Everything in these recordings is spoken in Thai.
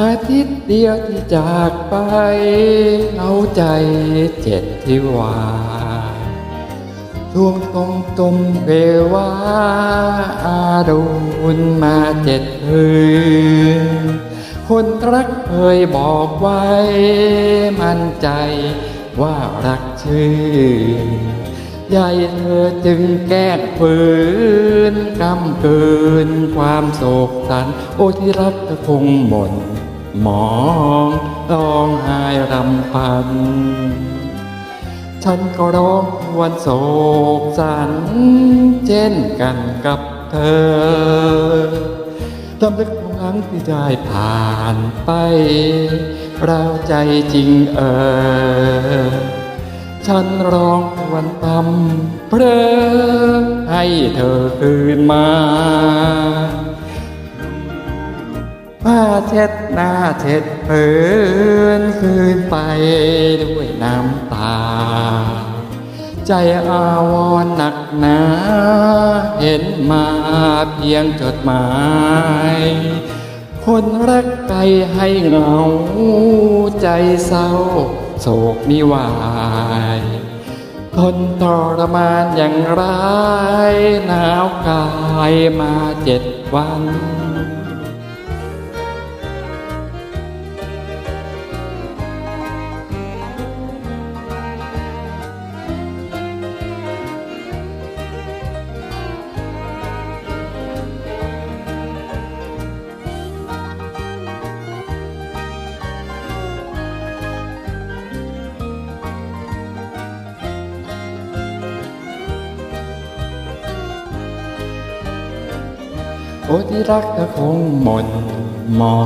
อาทิตย์เดียวที่จากไป เอาใจเจ็ดที่วาช่วงตรงตมเววาอารุณมาเจ็ดคืนคนรักเคยบอกไว้ มั่นใจว่ารักชื่อยายเธอจึงแก้ฝืนกำเกินความโศกสัน โอ้ที่รักเธอคงหม่น หมองร้องไห้รำพัน ฉันก็ร้องวันโศกสัน เช่นกันกับเธอลำลึกครั้งที่ได้ผ่านไป เราใจจริงเออ ฉันร้องวันตำเพลอให้เธอคืนมาผ้าเช็ด หน้าเช็ดพื้นคืนไปด้วยน้ำตา ใจอาวรหนักหนา เห็นมาเพียงจดหมาย คนรักไกลให้เหงา ใจเศร้าโศกมิวายทนทรมานอย่างไรหนาวกายมาเจ็ดวัน โอ้ที่รักเธอคงหม่นหมอ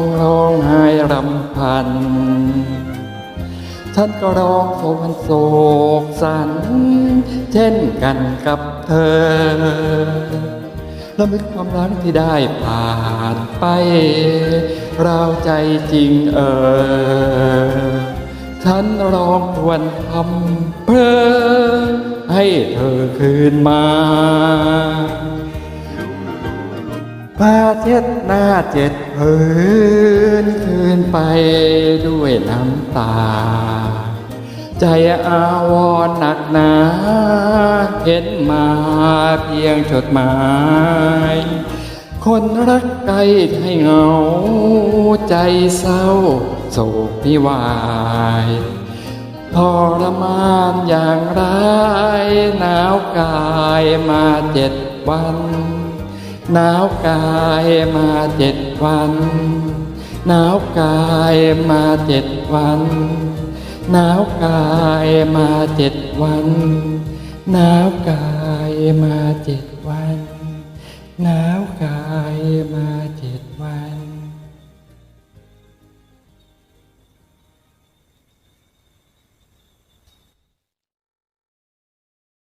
งร้องไห้รำพัน ฉันก็ร้องโศกโศกสัน เช่นกันกับเธอล้วนึกความรักที่ได้ผ่านไปเราใจจริงเออ ฉันร้องทวนคำเพลอให้เธอคืนมา ผ้าเช็ดหน้าเจ็ดผืนคืนไปด้วยน้ำตา ใจอาวรหนักหนา เห็นมาเพียงจดหมาย คนรักไกลให้เหงา ใจเศร้าโศกพิวายทรมานอย่างไรหนาวกายมาเจ็ดวัน หนาวกายมาเจ็ดวัน หนาวกายมาเจ็ดวัน หนาวกายมาเจ็ดวัน หนาวกายมาเจ็ดวัน หนาวกายมาเจ็ดวัน